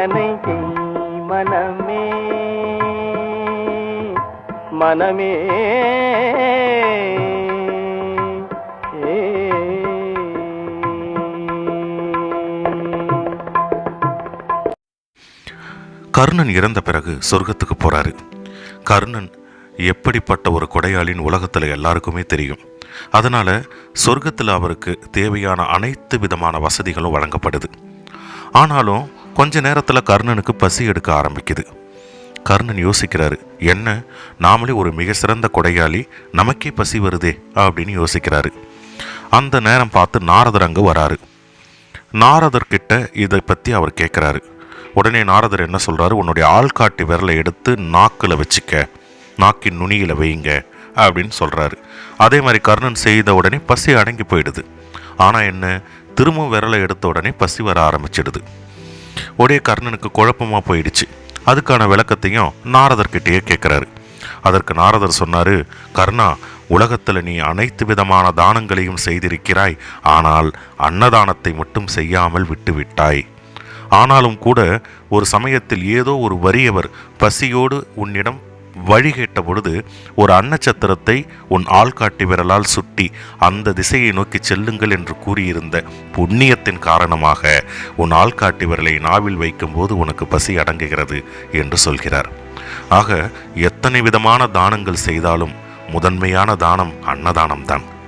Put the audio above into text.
சிந்தனை செய் மனமே. மனமே. கர்ணன் இறந்த பிறகு சொர்க்கத்துக்கு போறாரு. கர்ணன் எப்படிப்பட்ட ஒரு கொடையாளின் உலகத்தில் எல்லாருக்குமே தெரியும். அதனால சொர்க்கத்தில் அவருக்கு தேவையான அனைத்து விதமான வசதிகளும் வழங்கப்படுது. ஆனாலும் கொஞ்ச நேரத்தில் கர்ணனுக்கு பசி எடுக்க ஆரம்பிக்குது. கர்ணன் யோசிக்கிறாரு என்ன? நாமளே ஒரு மிக சிறந்த கொடையாளி நமக்கே பசி வருதே? அப்படின்னு யோசிக்கிறாரு. அந்த நேரம் பார்த்து நாரதர் அங்கே வராரு. நாரதர்கிட்ட இதை பற்றி அவர் கேட்குறாரு உடனே நாரதர் என்ன சொல்கிறாரு உன்னுடைய ஆள்காட்டி விரலை எடுத்து நாக்கில் வச்சுக்க நாக்கின் நுனியில் வைங்க அப்படின்னு சொல்கிறாரு அதே மாதிரி கர்ணன் செய்த உடனே பசி அடங்கி போயிடுது. ஆனால் என்ன? திரும்பவும் விரலை எடுத்த உடனே பசி வர ஆரம்பிச்சிடுது. ஒரே கர்ணனுக்கு குழப்பமாக போயிடுச்சு. அதுக்கான விளக்கத்தையும் நாரதர்கிட்டயே கேட்குறாரு அதற்கு நாரதர் சொன்னாரு கர்ணா உலகத்தில் நீ அனைத்து விதமான தானங்களையும் செய்திருக்கிறாய். ஆனால் அன்னதானத்தை மட்டும் செய்யாமல் விட்டுவிட்டாய் ஆனாலும் கூட ஒரு சமயத்தில் ஏதோ ஒரு வறியவர் பசியோடு உன்னிடம் வழி கேட்ட பொழுது ஒரு அன்னச்சத்திரத்தை உன் ஆள்காட்டி விரலால் சுட்டி அந்த திசையை நோக்கி செல்லுங்கள் என்று கூறியிருந்த புண்ணியத்தின் காரணமாக உன் ஆள்காட்டி விரலை நாவில் வைக்கும்போது உனக்கு பசி அடங்குகிறது என்று சொல்கிறார். ஆக எத்தனை விதமான தானங்கள் செய்தாலும் முதன்மையான தானம் அன்னதானம்தான்.